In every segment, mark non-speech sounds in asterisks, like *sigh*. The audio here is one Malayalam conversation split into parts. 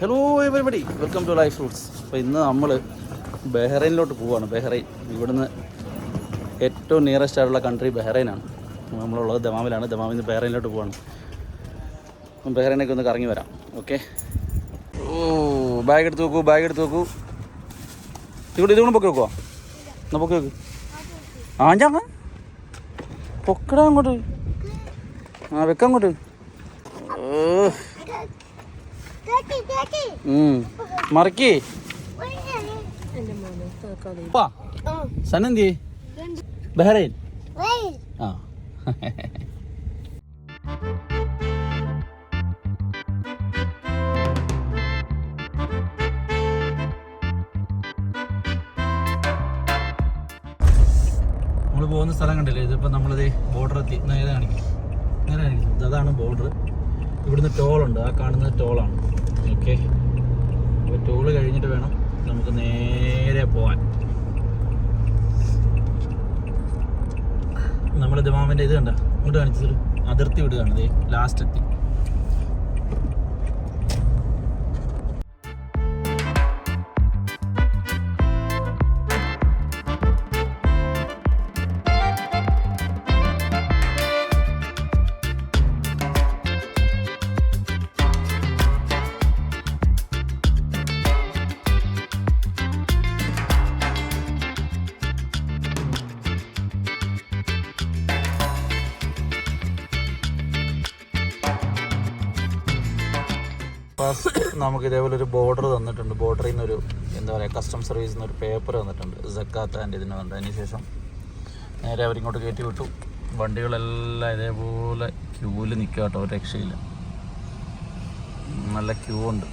Hello everybody welcome to life fruits അപ്പോൾ ഇന്ന് നമ്മൾ ബഹ്റൈനിലോട്ട് പോവുകയാണ് ബഹ്റൈൻ. ഇവിടുന്ന് ഏറ്റവും നിയറസ്റ്റ് ആയിട്ടുള്ള കൺട്രി ബഹ്റൈനാണ്. നമ്മളുള്ളത് ദമാമിലാണ്. ദമാമിൽ നിന്ന് ബഹ്റൈനിലോട്ട് പോവാണ്. ബഹ്റൈനൊക്കെ ഒന്ന് കറങ്ങി വരാം. ഓക്കെ ഓ ബാഗ് എടുത്ത് നോക്കൂ ബാഗ് എടുത്ത് നോക്കൂ ഇവിടെ ഇതുകൊണ്ട് പൊക്കി വെക്കുവാ? എന്നാ പൊക്കി വെക്ക്. ആഞ്ചാ പൊക്കടാ അങ്ങോട്ട്. ആ വെക്കാം അങ്ങോട്ട്. ഓ. മറക്കി. സനന്തി ബഹ്റൈൻ. ആ. നമ്മൾ പോകുന്ന സ്ഥലം കണ്ടില്ലേ? ഇതിപ്പോൾ നമ്മളിത് ബോർഡർ എത്തി. നേരെ കാണിക്കും നേരെ കാണിക്കും അതാണ് ബോർഡർ ഇവിടുന്ന് ടോളുണ്ട് ആ കാണുന്നത് ടോളാണ് ഓക്കെ. അപ്പോൾ ടോൾ കഴിഞ്ഞിട്ട് വേണം നമുക്ക് നേരെ പോവാൻ. നമ്മൾ ദമാമിന്റെ ഇത് കണ്ട ഇങ്ങോട്ട് കാണിച്ചത് അതിർത്തി വിടുകയാണ് ലാസ്റ്റ് എത്തി. ഫസ്റ്റ് നമുക്ക് ഇതേപോലെ ഒരു ബോർഡർ തന്നിട്ടുണ്ട്. ബോർഡറിൽ നിന്നൊരു എന്താ പറയുക കസ്റ്റം സർവീസിൽ നിന്ന് ഒരു പേപ്പർ തന്നിട്ടുണ്ട്. ജക്കാത്ത് ആൻഡ് ഇതിന് വന്നത്. അതിന് ശേഷം നേരെ അവരിങ്ങോട്ട് കയറ്റി വിട്ടു. വണ്ടികളെല്ലാം ഇതേപോലെ ക്യൂവിൽ നിൽക്കുക കേട്ടോ. രക്ഷയില്ല. നല്ല ക്യൂ ഉണ്ട്.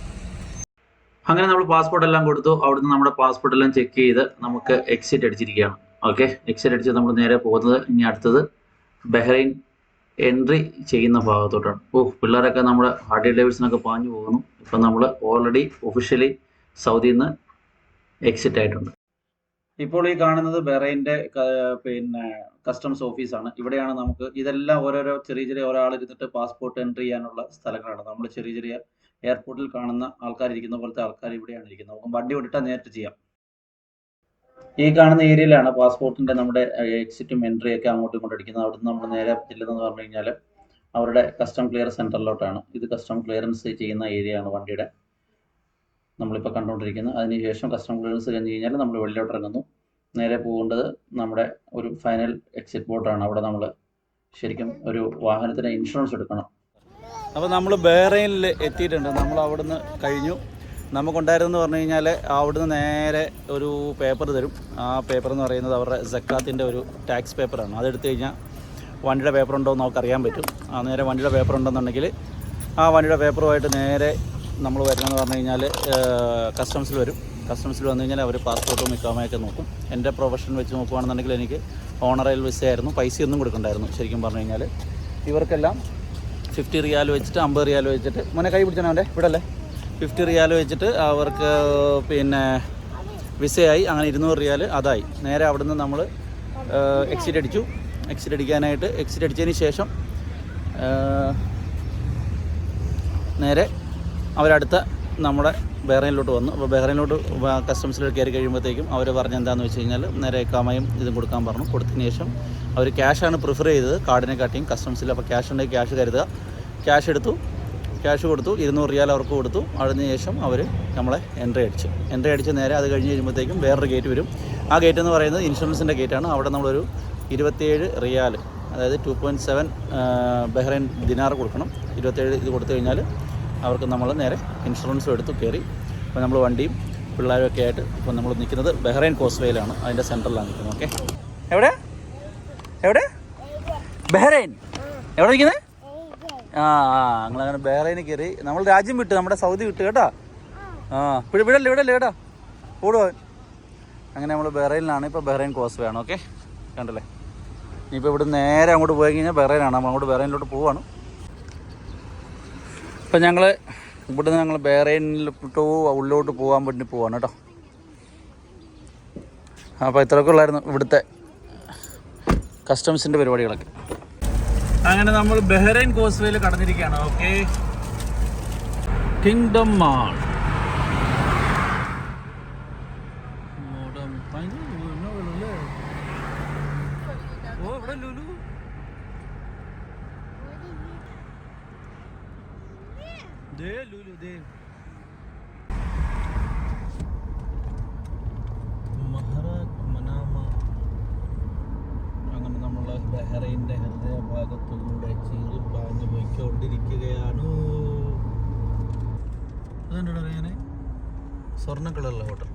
അങ്ങനെ നമ്മൾ പാസ്പോർട്ട് എല്ലാം കൊടുത്തു. അവിടുന്ന് നമ്മുടെ പാസ്പോർട്ട് എല്ലാം ചെക്ക് ചെയ്ത് നമുക്ക് എക്സിറ്റ് അടിച്ചിരിക്കുകയാണ്. ഓക്കെ എക്സിറ്റ് അടിച്ച് നമ്മൾ നേരെ പോകുന്നത്. ഇനി അടുത്തത് ബഹ്റൈൻ എൻട്രി ചെയ്യുന്ന ഭാഗത്തോട്ടാണ്. ഓ പിള്ളേരൊക്കെ നമ്മുടെ ഹാർഡി ഡേവിഡ്സിനൊക്കെ പാഞ്ഞു പോകുന്നു. ഇപ്പം നമ്മൾ ഓൾറെഡി ഒഫീഷ്യലി സൗദിയിൽ നിന്ന് എക്സിറ്റ് ആയിട്ടുണ്ട്. ഇപ്പോൾ ഈ കാണുന്നത് ബെറൈന്റെ പിന്നെ കസ്റ്റംസ് ഓഫീസാണ് ഇവിടെയാണ് നമുക്ക് ഇതെല്ലാം ഓരോരോ ചെറിയ ചെറിയ ഒരാൾ ഇരുന്നിട്ട് പാസ്പോർട്ട് എൻട്രി ചെയ്യാനുള്ള സ്ഥലങ്ങളാണ്. നമ്മൾ ചെറിയ ചെറിയ എയർപോർട്ടിൽ കാണുന്ന ആൾക്കാർ ഇരിക്കുന്ന പോലത്തെ ആൾക്കാർ ഇവിടെയാണ് ഇരിക്കുന്നത്. നമുക്ക് വണ്ടി ഓടിട്ടാൽ നേരിട്ട് ചെയ്യാം. ഈ കാണുന്ന ഏരിയയിലാണ് പാസ്പോർട്ടിന്റെ നമ്മുടെ എക്സിറ്റും എൻട്രി ഒക്കെ അങ്ങോട്ടും ഇങ്ങോട്ടും അടിക്കുന്നത്. അവിടുന്ന് നമ്മൾ നേരെ ചെല്ലുന്നതെന്ന് പറഞ്ഞു കഴിഞ്ഞാൽ അവരുടെ കസ്റ്റം ക്ലിയർ സെന്ററിലോട്ടാണ് ഇത് കസ്റ്റം ക്ലിയറൻസ് ചെയ്യുന്ന ഏരിയ ആണ് വണ്ടിയുടെ. നമ്മളിപ്പോൾ കണ്ടുകൊണ്ടിരിക്കുന്നത് അതിനുശേഷം കസ്റ്റം ക്ലിയറൻസ് കഴിഞ്ഞ് കഴിഞ്ഞാൽ നമ്മൾ വെളിയിലോട്ട് ഇറങ്ങുന്നു. നേരെ പോകേണ്ടത് നമ്മുടെ ഒരു ഫൈനൽ എക്സിറ്റ് ബോട്ടാണ് അവിടെ നമ്മൾ ശരിക്കും ഒരു വാഹനത്തിന് ഇൻഷുറൻസ് എടുക്കണം. അപ്പോൾ നമ്മൾ ബഹ്റൈനിൽ എത്തിയിട്ടുണ്ട്. നമ്മൾ അവിടുന്ന് കഴിഞ്ഞു. നമുക്കുണ്ടായിരുന്നെന്ന് പറഞ്ഞു കഴിഞ്ഞാൽ അവിടുന്ന് നേരെ ഒരു പേപ്പർ തരും. ആ പേപ്പർ എന്ന് പറയുന്നത് അവരുടെ ജക്കാത്തിന്റെ ഒരു ടാക്സ് പേപ്പറാണ് അതെടുത്തു കഴിഞ്ഞാൽ വണ്ടിയുടെ പേപ്പർ ഉണ്ടോ എന്ന് നമുക്ക് അറിയാൻ പറ്റും. ആ നേരെ വണ്ടിയുടെ പേപ്പർ ഉണ്ടെന്നുണ്ടെങ്കിൽ ആ വണ്ടിയുടെ പേപ്പറുമായിട്ട് നേരെ നമ്മൾ വരണമെന്ന് പറഞ്ഞു കഴിഞ്ഞാൽ കസ്റ്റംസിൽ വരും. കസ്റ്റംസിൽ വന്നു കഴിഞ്ഞാൽ അവർ പാസ്പോർട്ടും ഇക്കാമയൊക്കെ നോക്കും. എന്റെ പ്രൊഫഷൻ വെച്ച് നോക്കുകയാണെന്നുണ്ടെങ്കിൽ എനിക്ക് ഓണറയിൽ വിസയായിരുന്നു പൈസയൊന്നും കൊടുക്കണ്ടായിരുന്നു ശരിക്കും പറഞ്ഞു കഴിഞ്ഞാൽ ഇവർക്കെല്ലാം ഫിഫ്റ്റി റിയാൽ വെച്ചിട്ട് അമ്പത് റിയാൽ വെച്ചിട്ട്. മോനെ കൈ പിടിച്ചാൽ അവന്റെ ഇവിടെ അല്ലേ ഫിഫ്റ്റി റിയാൽ വെച്ചിട്ട് അവർക്ക് പിന്നെ വിസയായി. അങ്ങനെ ഇരുന്നൂറ് റിയാൽ അതായി. നേരെ അവിടുന്ന് നമ്മൾ എക്സിറ്റ് അടിച്ചു. എക്സിറ്റ് അടിക്കാനായിട്ട് എക്സിറ്റ് അടിച്ചതിന് ശേഷം നേരെ അവരടുത്ത നമ്മുടെ ബഹ്റൈനിലോട്ട് വന്നു. അപ്പോൾ ബഹ്റൈനിലോട്ട് കസ്റ്റംസിൽ കയറി കഴിയുമ്പോഴത്തേക്കും അവർ പറഞ്ഞ എന്താണെന്ന് വെച്ച് കഴിഞ്ഞാൽ നേരെ കാമയും ഇതും കൊടുക്കാൻ പറഞ്ഞു. കൊടുത്തതിന് ശേഷം അവർ ക്യാഷാണ് പ്രിഫർ ചെയ്തത് കാർഡിനെ കാട്ടിയും കസ്റ്റംസിൽ അപ്പോൾ ക്യാഷ് ഉണ്ടെങ്കിൽ ക്യാഷ് കരുതുക. ക്യാഷ് എടുത്തു. ക്യാഷ് കൊടുത്തു ഇരുന്നൂറ് റിയാൽ അവർക്ക് കൊടുത്തു. അതിന് ശേഷം അവർ നമ്മളെ എൻട്രി അടിച്ചു. എൻട്രി അടിച്ച് നേരെ അത് കഴിഞ്ഞ് കഴിയുമ്പോഴത്തേക്കും വേറൊരു ഗേറ്റ് വരും. ആ ഗേറ്റ് എന്ന് പറയുന്നത് ഇൻഷുറൻസിന്റെ ഗേറ്റാണ് അവിടെ നമ്മളൊരു ഇരുപത്തിയേഴ് റിയാൽ അതായത് two point seven Bahrain dinar കൊടുക്കണം. ഇരുപത്തേഴ് ഇത് കൊടുത്തു കഴിഞ്ഞാൽ അവർക്ക് നമ്മൾ നേരെ ഇൻഷുറൻസും എടുത്തു കയറി. അപ്പോൾ നമ്മൾ വണ്ടിയും പിള്ളേരും ഒക്കെ ആയിട്ട് ഇപ്പോൾ നമ്മൾ നിൽക്കുന്നത് ബഹ്റൈൻ കോസ്വേയിലാണ് അതിന്റെ സെന്ററിലാണ് നിൽക്കുന്നത് ഓക്കെ എവിടെ? എവിടെ? ബഹ്റൈൻ? എവിടെ നിൽക്കുന്നത് ആ ഞങ്ങളങ്ങനെ കയറി. നമ്മൾ രാജ്യം വിട്ട് നമ്മുടെ സൗദി വിട്ട് കേട്ടോ? ആ ഇവിടെ ഇവിടെ അല്ലേ കേട്ടോ? ഓടുവാ? അങ്ങനെ നമ്മൾ ബഹ്റൈനിലാണ്. ഇപ്പോൾ ബഹ്റൈൻ കോസ് വേണം ഓക്കെ? കണ്ടല്ലേ? ഇനിയിപ്പോൾ ഇവിടെ നേരെ അങ്ങോട്ട് പോയി കഴിഞ്ഞാൽ ബഹ്റൈനാണ്. നമ്മൾ അങ്ങോട്ട് ബഹ്റൈനിലോട്ട് പോവാണ്. ഇപ്പം ഞങ്ങൾ ഇവിടുന്ന് ഞങ്ങൾ ബഹ്റൈനിലോട്ട് ഉള്ളിലോട്ട് പോകാൻ വേണ്ടി പോവാണ് കേട്ടോ? അപ്പോൾ ഇത്രയൊക്കെ ഉള്ളായിരുന്നു ഇവിടുത്തെ കസ്റ്റംസിന്റെ പരിപാടികളൊക്കെ. അങ്ങനെ നമ്മൾ ബഹ്റൈൻ കോസ്വേയിൽ കടന്നിരിക്കുകയാണ് ഓക്കെ കിങ്ഡം മാൾ ബഹ്റൈന്റെ ഹൃദയഭാഗത്തുകൂടെ ചീറി പാഞ്ഞു പോയിക്കൊണ്ടിരിക്കുകയാണ്. അതുകൊണ്ടാണ് അറിയാനെ? സ്വർണ കളറുള്ള ഹോട്ടൽ.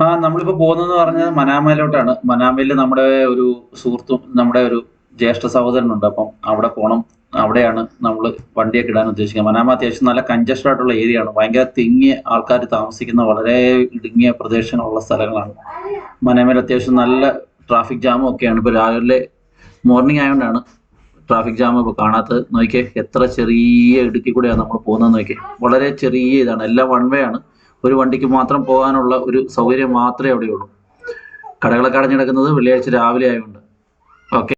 ആ നമ്മളിപ്പോ പോകുന്നതെന്ന് പറഞ്ഞാൽ മനാമയിലോട്ടാണ്. മനാമയിൽ നമ്മുടെ ഒരു സുഹൃത്തും നമ്മുടെ ഒരു ജ്യേഷ്ഠ സഹോദരനുണ്ട്. അപ്പം അവിടെ പോണം. അവിടെയാണ് നമ്മൾ വണ്ടിയൊക്കെ ഇടാൻ ഉദ്ദേശിക്കുന്നത്. മനാമ അത്യാവശ്യം നല്ല കഞ്ചസ്റ്റഡ് ആയിട്ടുള്ള ഏരിയ ആണ്. ഭയങ്കര തിങ്ങിയ ആൾക്കാർ താമസിക്കുന്ന വളരെ ഇടുങ്ങിയ പ്രദേശങ്ങളുള്ള സ്ഥലങ്ങളാണ്. മനാമയിൽ അത്യാവശ്യം നല്ല ട്രാഫിക് ജാമും ഒക്കെയാണ്. ഇപ്പോൾ രാവിലെ മോർണിംഗ് ആയതുകൊണ്ടാണ് ട്രാഫിക് ജാം ഇപ്പോൾ കാണാത്തത്. നോക്കിയേ എത്ര ചെറിയ ഇടുക്കി കൂടെയാണ് നമ്മൾ പോകുന്നത് നോക്കിയേ. വളരെ ചെറിയ ഇതാണ്. എല്ലാം വൺ വേ ആണ്. ഒരു വണ്ടിക്ക് മാത്രം പോകാനുള്ള ഒരു സൗകര്യം മാത്രമേ അവിടെയുള്ളൂ. കടകളൊക്കെ അടഞ്ഞിടക്കുന്നത് വെള്ളിയാഴ്ച രാവിലെ ആയതുകൊണ്ട് ഓക്കെ.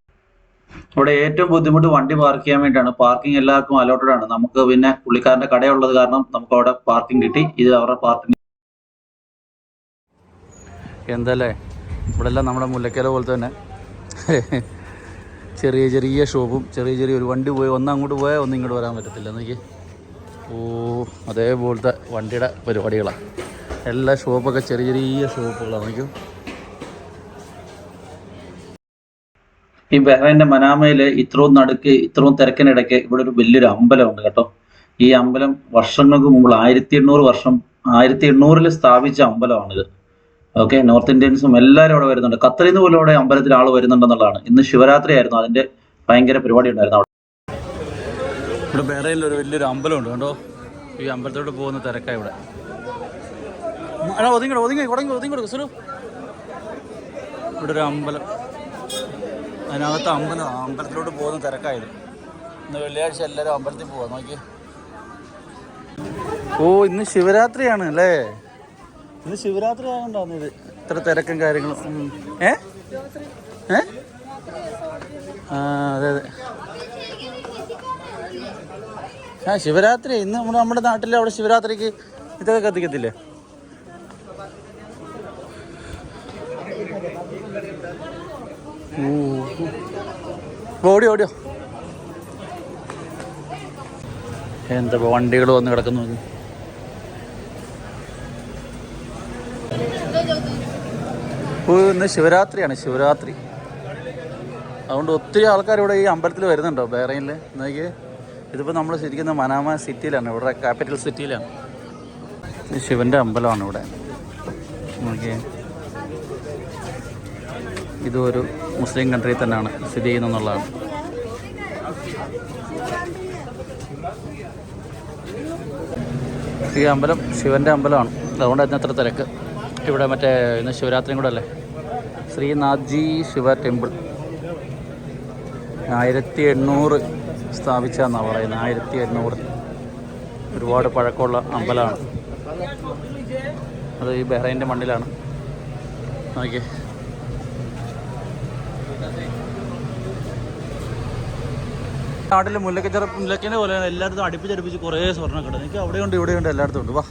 ഇവിടെ ഏറ്റവും ബുദ്ധിമുട്ട് വണ്ടി പാർക്ക് ചെയ്യാൻ വേണ്ടിയാണ്. പാർക്കിംഗ് എല്ലാവർക്കും അലോട്ടഡ് ആണ്. നമുക്ക് പിന്നെ പുള്ളിക്കാരന്റെ കടയുള്ളത് കാരണം നമുക്ക് അവിടെ പാർക്കിംഗ് കിട്ടി. ഇത് അവരുടെ പാർക്കിംഗ് എന്തല്ലേ? ഇവിടെ എല്ലാം നമ്മുടെ മുല്ലക്കര പോലെ തന്നെ. ചെറിയ ചെറിയ ഷോപ്പും ചെറിയ ചെറിയ ഒരു വണ്ടി പോയി. ഒന്ന് അങ്ങോട്ട് പോയാൽ ഒന്ന് ഇങ്ങോട്ട് വരാൻ പറ്റത്തില്ല. എന്നൊക്കെ ഓ അതേപോലത്തെ വണ്ടിയുടെ പരിപാടികളാണ് എല്ലാ ഷോപ്പൊക്കെ ചെറിയ ചെറിയ ഷോപ്പുകളാണ് നോക്കൂ ഈ ബഹ്റൈന്റെ മനാമയിൽ ഇത്രയും നടുക്ക് ഇത്രയും തിരക്കിനിടയ്ക്ക് ഇവിടെ ഒരു വലിയൊരു അമ്പലമുണ്ട് കേട്ടോ. ഈ അമ്പലം വർഷങ്ങൾക്ക് മുമ്പ് ആയിരത്തി എണ്ണൂറ് വർഷം ആയിരത്തി എണ്ണൂറിൽ സ്ഥാപിച്ച അമ്പലമാണിത്. ഓക്കെ നോർത്ത് ഇന്ത്യൻസും എല്ലാവരും അവിടെ വരുന്നുണ്ട്. ഖത്തറിൽ പോലും അവിടെ അമ്പലത്തിൽ ആൾ വരുന്നുണ്ടെന്നുള്ളതാണ്. ഇന്ന് ശിവരാത്രി ആയിരുന്നു അതിന്റെ ഭയങ്കര പരിപാടി ഉണ്ടായിരുന്നു അവിടെ. ഇവിടെ ബഹ്റൈനിൽ ഒരു വലിയൊരു അമ്പലമുണ്ട് കണ്ടോ? ഈ അമ്പലത്തോട്ട് പോകുന്ന തിരക്കാണ് ഇവിടെ. ഒതുങ്ങി ഒതുങ്ങി ഒതുങ്ങി ഒതുങ്ങി സുലു ഇവിടെ ഒരു അമ്പലം. അതിനകത്ത് അമ്പലം അമ്പലത്തിലോട്ട് പോകുന്ന തിരക്കായത്. ഇന്ന് വെള്ളിയാഴ്ച എല്ലാവരും അമ്പലത്തിൽ പോവാ നോക്കി ഓ ഇന്ന് ശിവരാത്രിയാണ് അല്ലേ? ഇന്ന് ശിവരാത്രി ആയതുകൊണ്ടാണ് ഇത്. ഇത്ര തിരക്കും കാര്യങ്ങളും. ഏ? ഏ? ആ അതെ അതെ. ആ ശിവരാത്രി. ഇന്ന് നമ്മുടെ നമ്മുടെ നാട്ടിൽ അവിടെ ശിവരാത്രിക്ക് ഇതൊക്കെ കത്തിക്കത്തില്ലേ? ഓ, ഓ. ഓടിയോ. എന്താ വണ്ടികൾ വന്ന് കിടക്കുന്നു നോക്ക്. ഇന്ന് ശിവരാത്രിയാണ് ശിവരാത്രി. അതുകൊണ്ട് ഒത്തിരി ആൾക്കാർ ഇവിടെ ഈ അമ്പലത്തിൽ വരുന്നുണ്ടോ ബഹ്റൈനിൽ നോക്കിയേ ഇതിപ്പോൾ നമ്മൾ ശരിക്കും മനാമ സിറ്റിയിലാണ് ഇവിടെ ക്യാപിറ്റൽ സിറ്റിയിലാണ് ശിവന്റെ അമ്പലമാണ് ഇവിടെ. നോക്കിയേ. ഇതൊരു മുസ്ലിം കൺട്രി തന്നെയാണ് സ്ഥിതി ചെയ്യുന്നതെന്നുള്ളതാണ്. ഈ അമ്പലം ശിവന്റെ അമ്പലമാണ്. അതുകൊണ്ട് തന്നെ അത്ര തിരക്ക്. ഇവിടെ മറ്റേ ഇന്ന് ശിവരാത്രിയും കൂടെ അല്ലേ? ശ്രീനാഥ്ജി ശിവ ടെമ്പിൾ ആയിരത്തി എണ്ണൂറ് സ്ഥാപിച്ചതെന്നാണ് പറയുന്നത്. ആയിരത്തി എണ്ണൂറ് ഒരുപാട് പഴക്കമുള്ള അമ്പലമാണ്. അത് ഈ ബഹ്റൈന്റെ മണ്ണിലാണ്. നോക്കിയേ. നാട്ടിൽ മുല്ലക്കച്ചറ മുല്ലക്കനെ പോലെ എല്ലായിടത്തും അടുപ്പിച്ചടുപ്പിച്ച് കുറേ സ്വർണം കിട്ടും എനിക്ക് അവിടെയുണ്ട് ഇവിടെയുണ്ട് എല്ലായിടത്തും ഉണ്ട്. വാ.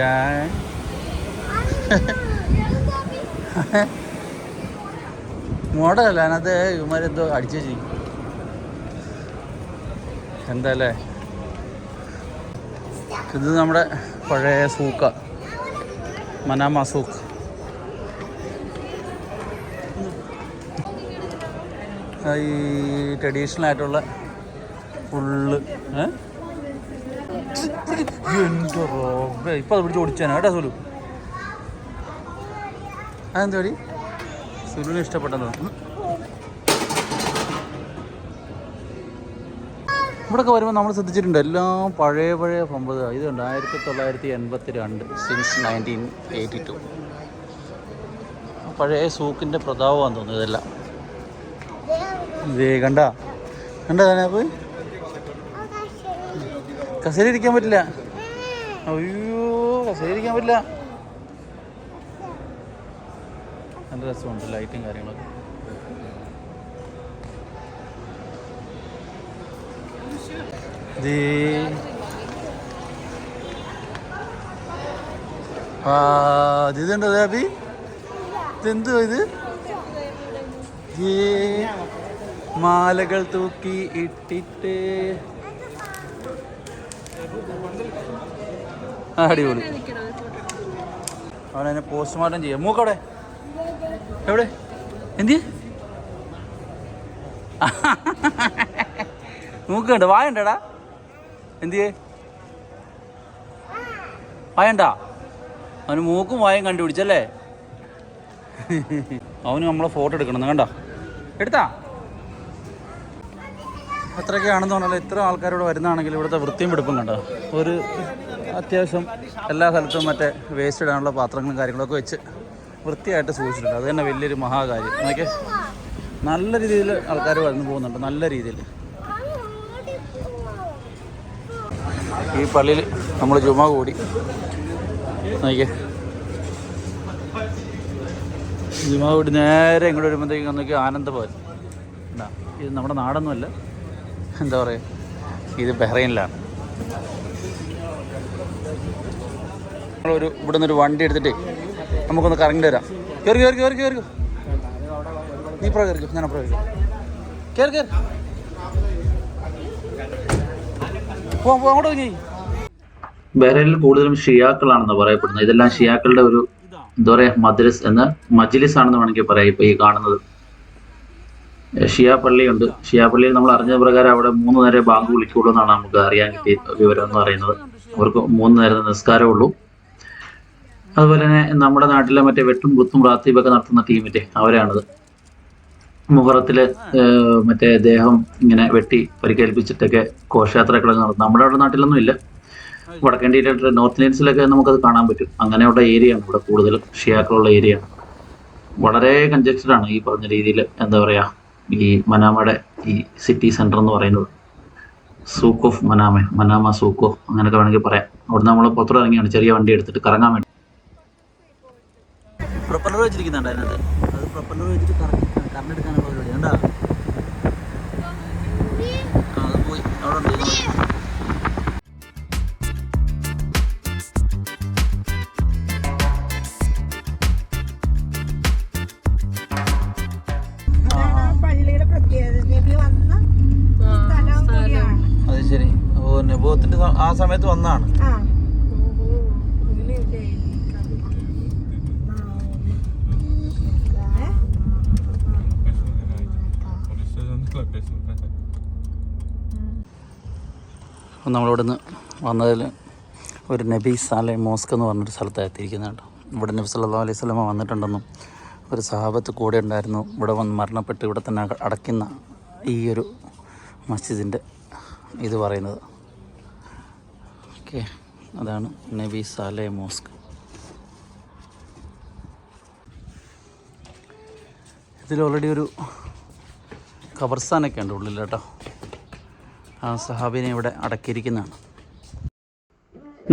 ഞാൻ മോഡലല്ല അതിനകത്ത് ഇവന്മാരെന്തോ അടിച്ചു ചെയ്യും എന്താല്ലേ ഇത് നമ്മുടെ പഴയ സൂക്ക. Manama souk. ഈ ട്രഡീഷണൽ ആയിട്ടുള്ള ഫുള്ള് ഇപ്പൊ ഇപ്പം അത് പിടിച്ച് ഓടിച്ചാണ് കേട്ടോ സുലു. അതെന്താ പടി സുലുവിന് ഇഷ്ടപ്പെട്ടെന്ന് ഇവിടെയൊക്കെ വരുമ്പോൾ നമ്മൾ ശ്രദ്ധിച്ചിട്ടുണ്ട്. എല്ലാം പഴയ പഴയ പമ്പത് ഇതുണ്ട് ആയിരത്തി തൊള്ളായിരത്തി എൺപത്തി രണ്ട് സിൻസ് നയന്റീൻ എയ്റ്റി ടു പഴയ സൂക്കിന്റെ പ്രതാപമാണെന്ന് തോന്നുന്നു ഇതെല്ലാം. ഇതേ കണ്ട? കണ്ട പോയി കസേര ഇരിക്കാൻ പറ്റില്ല. അയ്യോ കസേര ഇരിക്കാൻ പറ്റില്ല. നല്ല രസമുണ്ട് ലൈറ്റും കാര്യങ്ങളൊക്കെ. ഇതുണ്ടോ അബി ഇതെന്തോ ഇത്? ഏ, മാലകൾ തൂക്കി ഇട്ടിട്ട്. അടിപൊളി. അവനെ പോസ്റ്റ്മോർട്ടം ചെയ്യാം. മൂക്കവിടെ. എവിടെ? എന്തി മൂക്കുണ്ട്. വായണ്ടടാ. എന്തിയേ? വായണ്ട. അവന് മൂക്കും വായും കണ്ടുപിടിച്ചല്ലേ? അവന് നമ്മളെ ഫോട്ടോ എടുക്കണം. കണ്ടോ? എടുത്താ? അത്രയൊക്കെയാണെന്ന് പറഞ്ഞാൽ ഇത്ര ആൾക്കാരോട് വരുന്നതാണെങ്കിൽ ഇവിടുത്തെ വൃത്തിയും പിടിപ്പും കണ്ടോ? ഒരു അത്യാവശ്യം എല്ലാ സ്ഥലത്തും മറ്റേ വേസ്റ്റ് ഇടാനുള്ള പാത്രങ്ങളും കാര്യങ്ങളൊക്കെ വെച്ച് വൃത്തിയായിട്ട് സൂക്ഷിച്ചിട്ടുണ്ട്. അത് തന്നെ വലിയൊരു മഹാകാര്യം. എന്നൊക്കെ നല്ല രീതിയിൽ ആൾക്കാർ വന്നു പോകുന്നുണ്ട്. നല്ല രീതിയിൽ. ഈ പള്ളിയിൽ നമ്മൾ ജുമ കൂടി. നോക്കിയേ. ജുമ കൂടി നേരെ ഇങ്ങോട്ട് വരുമ്പോഴത്തേക്കും നോക്കി ആനന്ദഭവൻ. ഇത് നമ്മുടെ നാടൊന്നുമല്ല. എന്താ പറയുക ഇത് ബഹ്റൈനിലാണ്. നമ്മളൊരു ഇവിടെ നിന്നൊരു വണ്ടി എടുത്തിട്ട് നമുക്കൊന്ന് കറങ്ങി വരാം. കയറി കയറി കയറി കയറി നീ ഇപ്പുറം കയറി ഞാൻ അപ്പുറം കയറി കയറി കയറി പോ പോ, അങ്ങോട്ട് ബഹ്റൈനിൽ കൂടുതലും ഷിയാക്കളാണെന്ന് പറയപ്പെടുന്നത്. ഇതെല്ലാം ഷിയാക്കളുടെ ഒരു എന്താ പറയുക മദ്രസ് എന്ന മജ്ലിസ് ആണെന്ന് വേണമെങ്കിൽ പറയാം ഇപ്പൊ ഈ കാണുന്നത്. ഷിയ പള്ളിയുണ്ട് ഷിയാ പള്ളിയിൽ നമ്മൾ അറിഞ്ഞ പ്രകാരം അവിടെ മൂന്ന് നേരം ബാങ്ക് വിളിക്കുള്ളൂ എന്നാണ് നമുക്ക് അറിയാൻ കിട്ടിയ വിവരം എന്ന് പറയുന്നത്. അവർക്ക് മൂന്ന് നേരം നിസ്കാരമുള്ളൂ. അതുപോലെ തന്നെ നമ്മുടെ നാട്ടിലെ മറ്റേ വെട്ടും കുത്തും റാത്തീബൊക്കെ നടത്തുന്ന ടീമിന്റെ അവരാണത്. മുഹറത്തിൽ ഏഹ്, മറ്റേ ദേഹം ഇങ്ങനെ വെട്ടി പരിക്കേൽപ്പിച്ചിട്ടൊക്കെ ഘോഷയാത്രകളൊക്കെ നടത്തും. നമ്മുടെ അവിടെ നാട്ടിലൊന്നും ഇല്ല. വടക്കൻ ഇന്ത്യയിലെ നോർത്ത് ഇന്ത്യൻസിലൊക്കെ നമുക്കത് കാണാൻ പറ്റും. അങ്ങനെയുള്ള ഏരിയ ആണ് ഇവിടെ കൂടുതലും ഷിയാക്കളുള്ള ഏരിയ. വളരെ കൺജസ്റ്റഡ് ആണ് ഈ പറഞ്ഞ രീതിയിൽ എന്താ പറയാ ഈ മനാമയുടെ ഈ സിറ്റി സെന്റർ എന്ന് പറയുന്നത്. Souk of Manama Manama souk of അങ്ങനെയൊക്കെ വേണമെങ്കിൽ പറയാം. അവിടെ നമ്മൾ പുറത്തോട് ഇറങ്ങിയാണ്. ചെറിയ വണ്ടി എടുത്തിട്ട് കറങ്ങാൻ വേണ്ടി. അതിനകത്ത് അത്. പ്രൊപ്പലർ വെച്ചിട്ട് കറണ്ട് എടുക്കാനുള്ള പരിപാടി. കണ്ടാ? അത് പോയി. അവിടെ ആ സമയത്ത് വന്നാണ്? അപ്പം നമ്മളിവിടുന്ന് വന്നതിൽ ഒരു നബി സാലെ മോസ്ക് എന്ന് പറഞ്ഞൊരു സ്ഥലത്താണ് എത്തിയിരിക്കുന്നത് കേട്ടോ. ഇവിടെ നബി സല്ലാ അലൈഹി സ്വലമ വന്നിട്ടുണ്ടെന്നും ഒരു സഹാബത്ത് കൂടെ ഉണ്ടായിരുന്നു. ഇവിടെ വന്ന് മരണപ്പെട്ട് ഇവിടെ തന്നെ അട- അടയ്ക്കുന്ന ഈ ഒരു മസ്ജിദിന്റെ ഇത് പറയുന്നത്. ഓക്കെ. അതാണ് നബി സാലെ മോസ്ക്. ഇതിൽ ഓൾറെഡി ഒരു ഖബർസ്ഥാനൊക്കെ ഉണ്ട് ഉള്ളിൽ കേട്ടോ. ആ സഹാബിനെ ഇവിടെ അടക്കിയിരിക്കുന്നതാണ്.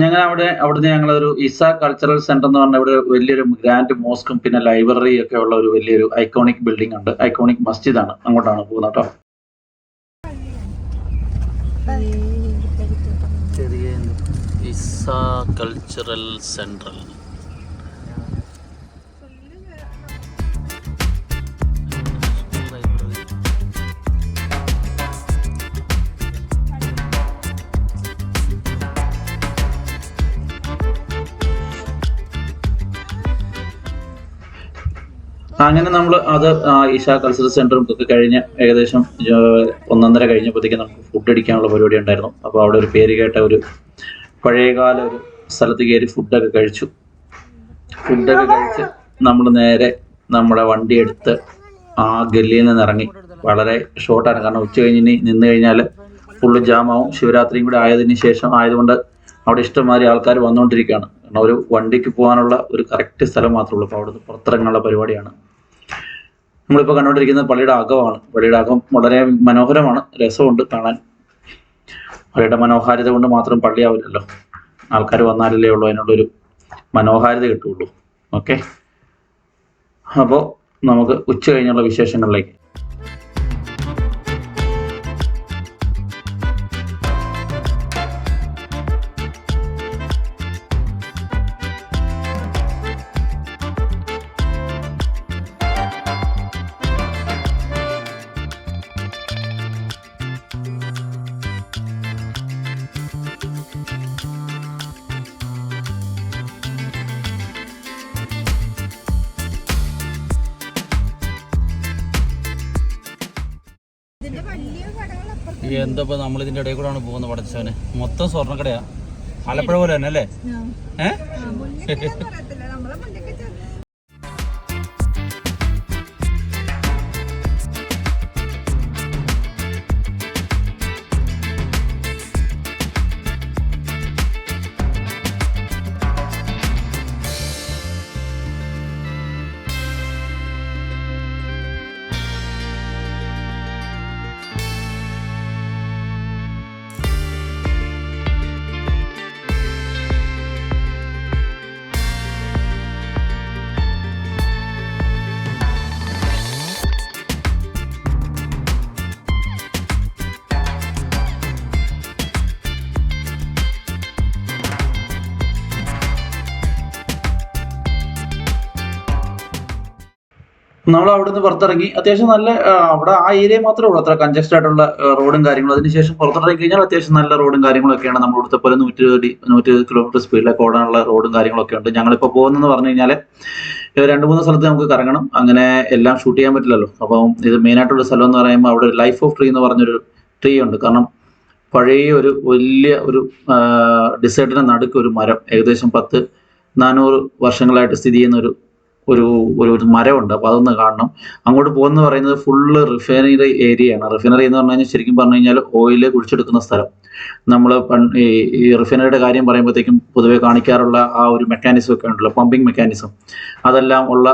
ഞങ്ങൾ അവിടെ അവിടുന്ന് ഞങ്ങളൊരു ഇസ കൾച്ചറൽ സെന്റർ എന്ന് പറഞ്ഞ ഇവിടെ വലിയൊരു ഗ്രാൻഡ് മോസ്കും പിന്നെ ലൈബ്രറി ഒക്കെ ഉള്ള ഒരു വലിയൊരു ഐക്കോണിക് ബിൽഡിംഗ് ഉണ്ട്. ഐക്കോണിക് മസ്ജിദാണ് അങ്ങോട്ടാണ് പോകുന്നത് കേട്ടോ ചെറിയ കൾച്ചറൽ സെൻട്രൽ അങ്ങനെ നമ്മൾ അത് ഈശ കൾച്ചറൽ സെന്ററും ഒക്കെ കഴിഞ്ഞ് ഏകദേശം ഒന്നൊന്നര കഴിഞ്ഞപ്പോഴത്തേക്കും നമുക്ക് ഫുഡ് അടിക്കാനുള്ള പരിപാടി ഉണ്ടായിരുന്നു. അപ്പോൾ അവിടെ ഒരു പേര് കേട്ട ഒരു പഴയകാല ഒരു സ്ഥലത്ത് കയറി ഫുഡൊക്കെ കഴിച്ചു. ഫുഡൊക്കെ കഴിച്ച് നമ്മൾ നേരെ നമ്മുടെ വണ്ടി എടുത്ത് ആ ഗല്ലിയിൽ നിന്ന് ഇറങ്ങി. വളരെ ഷോർട്ടാണ് കാരണം ഉച്ച കഴിഞ്ഞ് നിന്ന് കഴിഞ്ഞാൽ ഫുള്ള് ജാമാവും. ശിവരാത്രിയും കൂടെ ആയതിനു ശേഷം ആയതുകൊണ്ട് അവിടെ ഇഷ്ടംമാതിരി ആൾക്കാർ വന്നുകൊണ്ടിരിക്കുകയാണ്. കാരണം ഒരു വണ്ടിക്ക് പോകാനുള്ള ഒരു കറക്റ്റ് സ്ഥലം മാത്രമേ ഉള്ളൂ. അപ്പോൾ അവിടുന്ന് പുറത്തിറങ്ങാനുള്ള പരിപാടിയാണ്. നമ്മളിപ്പോൾ കണ്ടുകൊണ്ടിരിക്കുന്നത് പള്ളിയുടെ അകമാണ്. പള്ളിയുടെ അകം വളരെ മനോഹരമാണ്. രസമുണ്ട് കാണാൻ. പള്ളിയുടെ മനോഹാരിത കൊണ്ട് മാത്രം പള്ളിയാവില്ലല്ലോ. ആൾക്കാർ വന്നാലല്ലേ ഉള്ളൂ. അതിനുള്ളൊരു മനോഹാരിത കിട്ടുള്ളൂ. ഓക്കെ? അപ്പോൾ നമുക്ക് ഉച്ച കഴിഞ്ഞുള്ള വിശേഷങ്ങളിലേക്ക് എന്താ ഇപ്പൊ നമ്മൾ ഇതിന്റെ ഇടയിൽ കൂടെയാണ് പോകുന്നത് പഠിച്ചവന് മൊത്തം സ്വർണക്കടയാ. ആലപ്പുഴ പോലെ തന്നെ അല്ലേ? ഏഹ് നമ്മൾ അവിടെ നിന്ന് പുറത്തിറങ്ങി അത്യാവശ്യം നല്ല അവിടെ ആ ഏരിയ മാത്രമേ ഉള്ളൂ. അത്ര കൺജസ്റ്റഡ് ആയിട്ടുള്ള റോഡും കാര്യങ്ങളും. അതിനുശേഷം പുറത്തിറങ്ങി കഴിഞ്ഞാൽ അത്യാവശ്യം നല്ല റോഡും കാര്യങ്ങളൊക്കെയാണ് നമ്മൾ ഇവിടുത്തെ പോലെ നൂറ്റി ഇരുപത് നൂറ്റി കിലോമീറ്റർ സ്പീഡിലൊക്കെ ഓടാനുള്ള റോഡും കാര്യങ്ങളൊക്കെ ഉണ്ട്. ഞങ്ങളിപ്പോൾ പോകുന്നതെന്ന് പറഞ്ഞു കഴിഞ്ഞാൽ രണ്ട് മൂന്ന് സ്ഥലത്ത് നമുക്ക് കറങ്ങണം. അങ്ങനെ എല്ലാം ഷൂട്ട് ചെയ്യാൻ പറ്റില്ലല്ലോ. അപ്പം ഇത് മെയിനായിട്ടുള്ള സ്ഥലം എന്ന് പറയുമ്പോൾ അവിടെ ഒരു ലൈഫ് ഓഫ് ട്രീ എന്ന് പറഞ്ഞൊരു ട്രീ ഉണ്ട്. കാരണം പഴയ ഒരു വലിയ ഒരു ഡിസേർട്ടിന് നടുക്ക് ഒരു മരം. ഏകദേശം പത്ത് നാനൂറ് വർഷങ്ങളായിട്ട് സ്ഥിതി ചെയ്യുന്ന ഒരു ഒരു ഒരു ഒരു മരമുണ്ട്. അപ്പോൾ അതൊന്ന് കാണണം. അങ്ങോട്ട് പോകുന്നത് പറയുന്നത് ഫുള്ള് റിഫൈനറി ഏരിയയാണ് റിഫൈനറി എന്ന് പറഞ്ഞു കഴിഞ്ഞാൽ ശരിക്കും പറഞ്ഞു കഴിഞ്ഞാൽ ഓയിൽ കുഴിച്ചെടുക്കുന്ന സ്ഥലം. നമ്മൾ ഈ റിഫൈനറിയുടെ കാര്യം പറയുമ്പോഴത്തേക്കും പൊതുവെ കാണിക്കാറുള്ള ആ ഒരു മെക്കാനിസം ഒക്കെ ഉണ്ടല്ലോ. പമ്പിങ് മെക്കാനിസം അതെല്ലാം ഉള്ള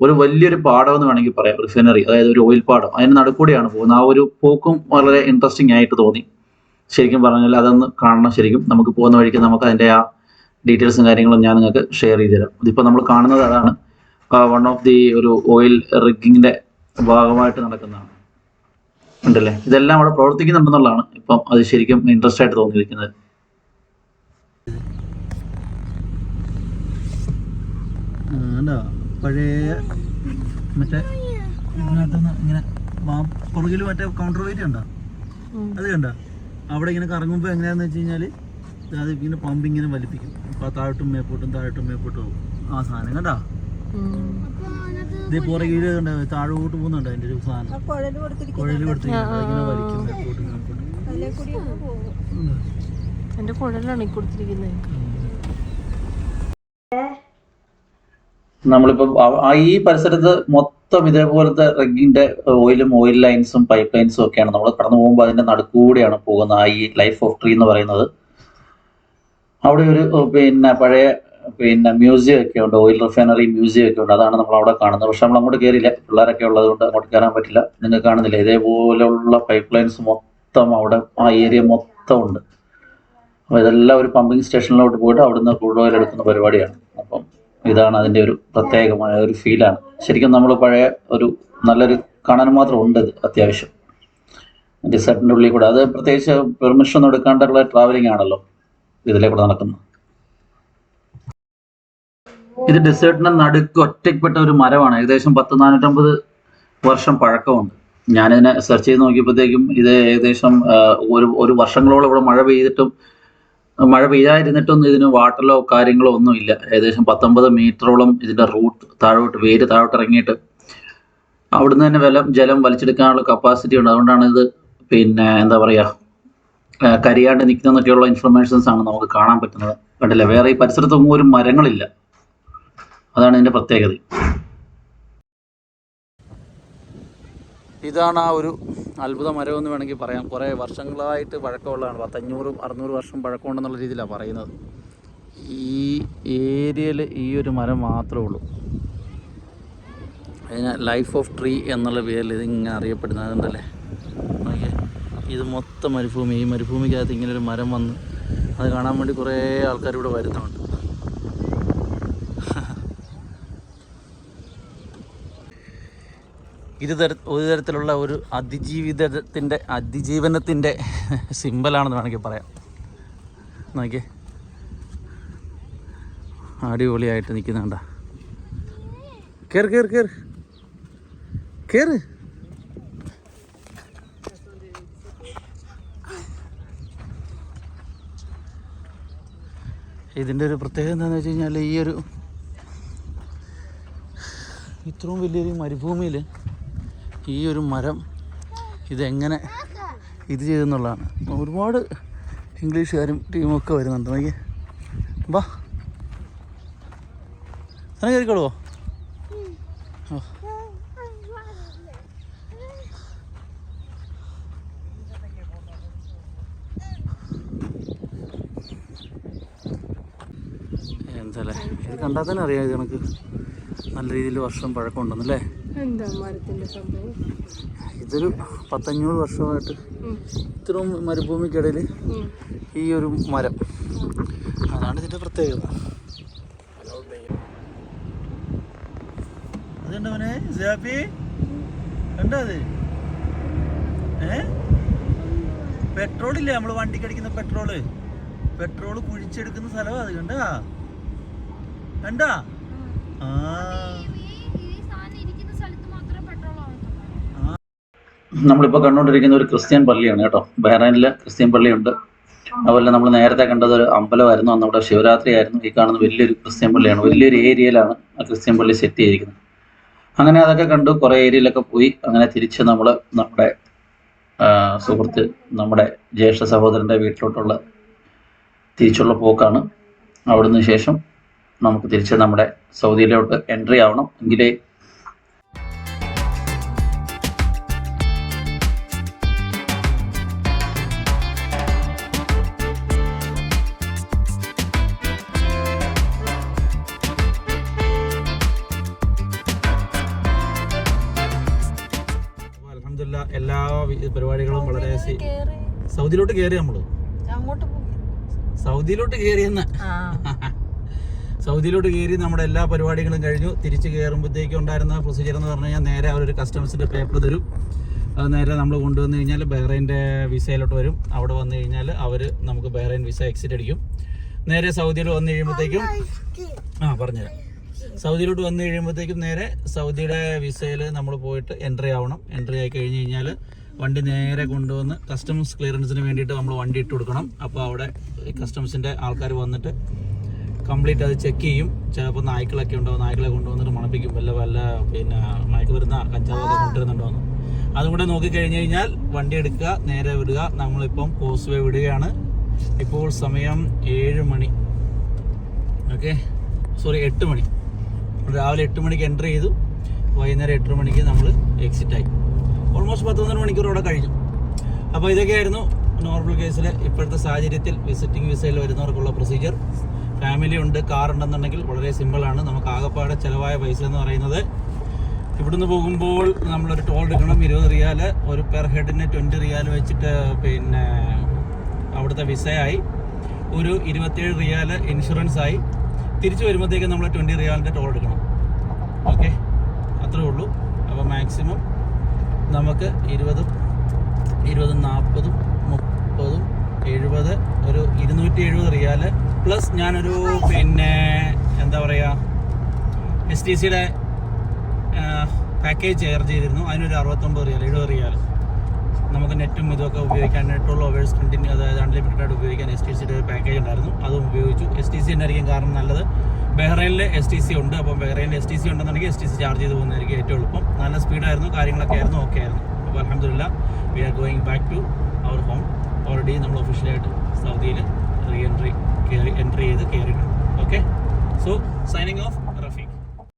ഒരു വലിയൊരു പാടം എന്ന് വേണമെങ്കിൽ പറയാം. റിഫൈനറി അതായത് ഒരു ഓയിൽ പാടം. അതിന് നടുക്കൂടിയാണ് പോകുന്നത്. ആ ഒരു പോക്കും വളരെ ഇൻട്രസ്റ്റിംഗ് ആയിട്ട് തോന്നി. ശരിക്കും പറഞ്ഞാൽ അതൊന്ന് കാണണം ശരിക്കും. നമുക്ക് പോകുന്ന വഴിക്ക് നമുക്ക് അതിന്റെ ആ ഡീറ്റെയിൽസും കാര്യങ്ങളും ഞാൻ നിങ്ങൾക്ക് ഷെയർ ചെയ്തു തരാം ഇതിപ്പോൾ നമ്മൾ കാണുന്നത് അതാണ്. വൺ ഓഫ് ദി ഒരു ഓയിൽ റിഗിങ്ങിന്റെ ഭാഗമായിട്ട് നടക്കുന്നതാണ്. ഉണ്ടല്ലേ? ഇതെല്ലാം അവിടെ പ്രവർത്തിക്കുന്നുണ്ടെന്നുള്ളതാണ് ഇപ്പം അത് ശരിക്കും ഇൻട്രസ്റ്റ് ആയിട്ട് തോന്നിയിരിക്കുന്നത്. പഴയ മറ്റേ ഇതിനകത്തുനിന്ന് ഇങ്ങനെ പുറകിൽ മറ്റേ കൗണ്ടർ വെയിറ്റ് അത് കണ്ട? അവിടെ ഇങ്ങനെ കറങ്ങുമ്പോൾ എങ്ങനെയാന്ന് വെച്ച് കഴിഞ്ഞാൽ അത് ഇങ്ങനെ പമ്പ് ഇങ്ങനെ വലിപ്പിക്കും. അപ്പോൾ താഴോട്ടും മേപ്പോട്ടും താഴോട്ടും മേപ്പോട്ടും പോകും ആ സാധനം കണ്ടോ? ഇത് പുറകിൽ കണ്ട? താഴോട്ട് പോകുന്നുണ്ട് അതിന്റെ ഒരു സാധനം? കുഴൽ കൊടുത്തിരിക്കുന്നത്? എന്റെ കുഴലാണ് കൊടുത്തിരിക്കുന്നത്. നമ്മളിപ്പം ഈ പരിസരത്ത് മൊത്തം ഇതേപോലത്തെ റെഗിന്റെ ഓയിലും ഓയിൽ ലൈൻസും പൈപ്പ് ലൈൻസും ഒക്കെയാണ്. നമ്മൾ കടന്നു പോകുമ്പോൾ അതിന്റെ നടുക്കൂടെയാണ് പോകുന്നത്. ആ ഈ ലൈഫ് ഓഫ് ട്രീ എന്ന് പറയുന്നത്. അവിടെ ഒരു പിന്നെ പഴയ പിന്നെ മ്യൂസിയം ഒക്കെ ഉണ്ട് ഓയിൽ റിഫൈനറി മ്യൂസിയം ഒക്കെ ഉണ്ട്. അതാണ് നമ്മൾ അവിടെ കാണുന്നത്. പക്ഷെ നമ്മൾ അങ്ങോട്ട് കയറിയില്ല പിള്ളേരൊക്കെ ഉള്ളത് കൊണ്ട് അങ്ങോട്ട് കയറാൻ പറ്റില്ല. നിങ്ങൾ കാണുന്നില്ല. ഇതേപോലെയുള്ള പൈപ്പ് ലൈൻസ് മൊത്തം അവിടെ ആ ഏരിയ മൊത്തം ഉണ്ട്. അപ്പോൾ ഇതെല്ലാം ഒരു പമ്പിങ് സ്റ്റേഷനിലോട്ട് പോയിട്ട് അവിടുന്ന് ക്രൂഡ് ഓയിൽ എടുക്കുന്ന പരിപാടിയാണ്. അപ്പം ഇതാണ് അതിന്റെ ഒരു പ്രത്യേകമായ ഒരു ഫീലാണ് ശരിക്കും നമ്മൾ പഴയ ഒരു നല്ലൊരു കാണാൻ മാത്രം ഉണ്ട് ഇത് അത്യാവശ്യം. ഡിസൈറ്റിന്റെ ഉള്ളിൽ കൂടെ. അത് പ്രത്യേകിച്ച് പെർമിഷൻ ഒന്നും എടുക്കാണ്ടുള്ള ട്രാവലിംഗ് ആണല്ലോ ഇതിലെ കൂടെ നടക്കുന്നത്. ഇത് ഡെസേർട്ടിന്റെ നടുക്ക് ഒറ്റയ്ക്കപ്പെട്ട ഒരു മരമാണ്. ഏകദേശം പത്ത് നാനൂറ്റമ്പത് വർഷം പഴക്കമുണ്ട്. ഞാനിതിനെ സെർച്ച് ചെയ്ത് നോക്കിയപ്പോഴത്തേക്കും ഇത് ഏകദേശം ഒരു ഒരു വർഷങ്ങളോളം ഇവിടെ മഴ പെയ്തിട്ടും മഴ പെയ്യാതിരുന്നിട്ടൊന്നും ഇതിന് വാട്ടലോ കാര്യങ്ങളോ ഒന്നും ഇല്ല. ഏകദേശം പത്തൊമ്പത് മീറ്ററോളം ഇതിന്റെ റൂട്ട് താഴോട്ട് വേര് താഴോട്ട് ഇറങ്ങിയിട്ട് അവിടുന്ന് തന്നെ വെലം ജലം വലിച്ചെടുക്കാനുള്ള കപ്പാസിറ്റി ഉണ്ട്. അതുകൊണ്ടാണ് ഇത് പിന്നെ എന്താ പറയുക ആ, കരിയാണ്ട് നിൽക്കുന്നതൊക്കെയുള്ള ഇൻഫർമേഷൻസ് ആണ് നമുക്ക് കാണാൻ പറ്റുന്നത്. കണ്ടില്ല? വേറെ ഈ പരിസരത്തൊന്നും ഒരു മരങ്ങളില്ല. അതാണ് ഇതിന്റെ പ്രത്യേകത. ഇതാണ് ആ ഒരു അത്ഭുത മരം എന്ന് വേണമെങ്കിൽ പറയാം. കുറേ വർഷങ്ങളായിട്ട് പഴക്കമുള്ളതാണ്. പത്തഞ്ഞൂറും അറുന്നൂറ് വർഷം പഴക്കമുണ്ടെന്നുള്ള രീതിയിലാണ് പറയുന്നത്. ഈ ഏരിയയിൽ ഈ ഒരു മരം മാത്രമേ ഉള്ളൂ. അതിന് ലൈഫ് ഓഫ് ട്രീ എന്നുള്ള പേരിൽ ഇതിങ്ങനെ അറിയപ്പെടുന്നത്. ഓക്കെ ഇത് മൊത്തം മരുഭൂമി. ഈ മരുഭൂമിക്കകത്ത് ഇങ്ങനെ ഒരു മരം വന്ന് അത് കാണാൻ വേണ്ടി കുറേ ആൾക്കാർ ഇവിടെ വരുന്നുണ്ട്. ഇത് ഒരു തരത്തിലുള്ള ഒരു അതിജീവിതത്തിന്റെ അതിജീവനത്തിന്റെ സിമ്പലാണെന്ന് വേണമെങ്കിൽ പറയാം. നോക്കിയേ. അടിപൊളിയായിട്ട് നിൽക്കുന്നുണ്ട കയറി കയറി കയറി കയറി ഇതിന്റെ ഒരു പ്രത്യേകത എന്താണെന്ന് വെച്ച് കഴിഞ്ഞാൽ ഈ ഒരു ഇത്രയും വലിയൊരു മരുഭൂമിയിൽ ഈ ഒരു മരം ഇതെങ്ങനെ ഇത് ചെയ്തെന്നുള്ളതാണ്. ഒരുപാട് ഇംഗ്ലീഷുകാരും ടീമൊക്കെ വരുന്നുണ്ട്. നോക്കി. വാ. തന്നെ കയറിക്കോളുവോ? ഓ. എന്തല്ലേ ഇത് കണ്ടാൽ തന്നെ അറിയാം ഇത് കണക്ക്. നല്ല രീതിയിൽ വർഷം പഴക്കമുണ്ടെന്നല്ലേ? എന്താ മരത്തിന്റെ സംഭവം? ഇതൊരു പത്തഞ്ഞൂറ് വർഷമായിട്ട് ഇത്രയും മരുഭൂമിക്കിടയിൽ ഈ ഒരു മരം. അതാണ് ഇതിന്റെ പ്രത്യേകത. മോനെ? സിയാപ്പി? കണ്ടോ അത്? ഏ? പെട്രോൾ ഇല്ലേ നമ്മൾ വണ്ടിക്ക് അടിക്കുന്ന പെട്രോൾ? പെട്രോൾ കുഴിച്ചെടുക്കുന്ന സ്ഥലമാണ് അത് കണ്ടാ? കണ്ടാ? ആ. നമ്മളിപ്പോൾ കണ്ടുകൊണ്ടിരിക്കുന്ന ഒരു ക്രിസ്ത്യൻ പള്ളിയാണ് കേട്ടോ. ബഹ്റൈനിൽ ക്രിസ്ത്യൻ പള്ളിയുണ്ട്. അതുപോലെ നമ്മൾ നേരത്തെ കണ്ടത് ഒരു അമ്പലമായിരുന്നു. അന്ന് അവിടെ ശിവരാത്രി ആയിരുന്നു. ഈ കാണുന്ന വലിയൊരു ക്രിസ്ത്യൻ പള്ളിയാണ്. വലിയൊരു ഏരിയയിലാണ് ആ ക്രിസ്ത്യൻ പള്ളി സെറ്റ് ചെയ്തിരിക്കുന്നത്. അങ്ങനെ അതൊക്കെ കണ്ടു. കുറേ ഏരിയയിലൊക്കെ പോയി. അങ്ങനെ തിരിച്ച് നമ്മൾ നമ്മുടെ സുഹൃത്ത് നമ്മുടെ ജ്യേഷ്ഠ സഹോദരന്റെ വീട്ടിലോട്ടുള്ള തിരിച്ചുള്ള പോക്കാണ്. അവിടുന്ന് ശേഷം നമുക്ക് തിരിച്ച് നമ്മുടെ സൗദിയിലോട്ട് എൻട്രി ആവണം. എങ്കിലേ എല്ലാ പരിപാടികളും വളരെ സൗദിയിലോട്ട് കയറി നമ്മൾ? സൗദിയിലോട്ട് കയറിയെന്ന് *laughs* സൗദിയിലോട്ട് കയറി നമ്മുടെ എല്ലാ പരിപാടികളും കഴിഞ്ഞു. തിരിച്ചു കയറുമ്പോഴത്തേക്കും ഉണ്ടായിരുന്ന പ്രൊസീജിയർ എന്ന് പറഞ്ഞു കഴിഞ്ഞാൽ നേരെ അവരൊരു കസ്റ്റംസിന്റെ പേപ്പർ തരും. അത് നേരെ നമ്മൾ കൊണ്ടുവന്നു കഴിഞ്ഞാൽ ബഹ്റൈന്റെ വിസയിലോട്ട് വരും. അവിടെ വന്നു കഴിഞ്ഞാൽ അവർ നമുക്ക് ബഹ്റൈൻ വിസ എക്സിറ്റ് അടിക്കും. നേരെ സൗദിയിൽ വന്നു കഴിയുമ്പോഴത്തേക്കും ആ പറഞ്ഞുതരാം. സൗദിയിലോട്ട് വന്നു കഴിയുമ്പോഴത്തേക്കും നേരെ സൗദിയുടെ വിസയിൽ നമ്മൾ പോയിട്ട് എൻട്രി ആവണം. എൻട്രി ആയി കഴിഞ്ഞ് കഴിഞ്ഞാൽ വണ്ടി നേരെ കൊണ്ടുവന്ന് കസ്റ്റംസ് ക്ലിയറൻസിന് വേണ്ടിയിട്ട് നമ്മൾ വണ്ടി ഇട്ട് കൊടുക്കണം. അപ്പോൾ അവിടെ കസ്റ്റംസിന്റെ ആൾക്കാർ വന്നിട്ട് കംപ്ലീറ്റ് അത് ചെക്ക് ചെയ്യും. ചിലപ്പോൾ നായ്ക്കളൊക്കെ ഉണ്ടാവും. നായ്ക്കളെ കൊണ്ടുവന്നിട്ട് മണപ്പിക്കും. വല്ല വല്ല പിന്നെ മയക്കുമരുന്ന കഞ്ചാവൊക്കെ കൊണ്ടുവരുന്നുണ്ടോന്ന് അതും കൂടെ നോക്കിക്കഴിഞ്ഞ് കഴിഞ്ഞാൽ വണ്ടി എടുക്കുക നേരെ വിടുക. നമ്മളിപ്പം കോസ് വേ വിടുകയാണ്. ഇപ്പോൾ സമയം ഏഴ് മണി. ഓക്കെ സോറി എട്ട് മണി. രാവിലെ എട്ട് മണിക്ക് എന്റർ ചെയ്തു. വൈകുന്നേരം എട്ട് മണിക്ക് നമ്മൾ എക്സിറ്റ് ആയി. ഓൾമോസ്റ്റ് പത്തൊന്നര മണിക്കൂർ അവിടെ കഴിഞ്ഞു. അപ്പോൾ ഇതൊക്കെയായിരുന്നു നോർമൽ കേസിൽ ഇപ്പോഴത്തെ സാഹചര്യത്തിൽ വിസിറ്റിംഗ് വിസയിൽ വരുന്നവർക്കുള്ള പ്രൊസീജിയർ ഫാമിലി ഉണ്ട് കാർ ഉണ്ടെന്നുണ്ടെങ്കിൽ വളരെ സിമ്പിളാണ് നമുക്ക് ആകെപ്പാടെ ചിലവായ പൈസ എന്ന് പറയുന്നത് ഇവിടുന്ന് പോകുമ്പോൾ നമ്മളൊരു ടോൾ എടുക്കണം ഇരുപത് റിയാൽ. ഒരു പെർ ഹെഡിന് ട്വന്റി റിയാൽ വെച്ചിട്ട് പിന്നെ അവിടുത്തെ വിസയായി ഒരു ഇരുപത്തിയേഴ് റിയാൽ ഇൻഷുറൻസ് ആയി. തിരിച്ചു വരുമ്പോഴത്തേക്ക് നമ്മൾ ട്വന്റി റിയാലിന്റെ ടോൾ എടുക്കണം. ഓക്കെ അത്രേ ഉള്ളൂ. അപ്പോൾ മാക്സിമം നമുക്ക് ഇരുപതും ഇരുപതും നാൽപ്പതും മുപ്പതും എഴുപത് ഒരു ഇരുന്നൂറ്റി എഴുപത് റിയാൽ പ്ലസ് ഞാനൊരു പിന്നെ എന്താ പറയുക എസ് ടി സിയുടെ പാക്കേജ് ചാർജ് ചെയ്തിരുന്നു. അതിനൊരു അറുപത്തൊമ്പത് റിയാൽ എഴുപത് റിയാൽ നമുക്ക് നെറ്റും ഇതൊക്കെ ഉപയോഗിക്കാൻ നെറ്റുള്ള ഓവേഴ്സ് കണ്ടിന്യൂ അതായത് അൺലിമിറ്റഡ് ആയിട്ട് ഉപയോഗിക്കാൻ എസ് ടി സിയുടെ ഒരു പാക്കേജ് ഉണ്ടായിരുന്നു. അതും ഉപയോഗിച്ചു. എസ് ടി സി തന്നെയായിരിക്കും കാരണം നല്ലത്. ബഹ്റൈനിൽ എസ് ടി സി ഉണ്ട്. അപ്പം ബഹ്റൈനിൽ എസ് ടി സി ഉണ്ടെന്നുണ്ടെങ്കിൽ എസ് ടി സി ചാർജ് ചെയ്ത് പോകുന്നതായിരിക്കും ഏറ്റവും എളുപ്പം. നല്ല സ്പീഡായിരുന്നു കാര്യങ്ങളൊക്കെ ആയിരുന്നു. ഓക്കെ ആയിരുന്നു. അപ്പോൾ അലഹമില്ല we are going back to our home already നമ്മൾ ഒഫീഷ്യലായിട്ട് സൗദിയിൽ റീ എൻട്രി എൻട്രി ചെയ്ത് കയറിയിട്ടുണ്ട്. Okay so signing off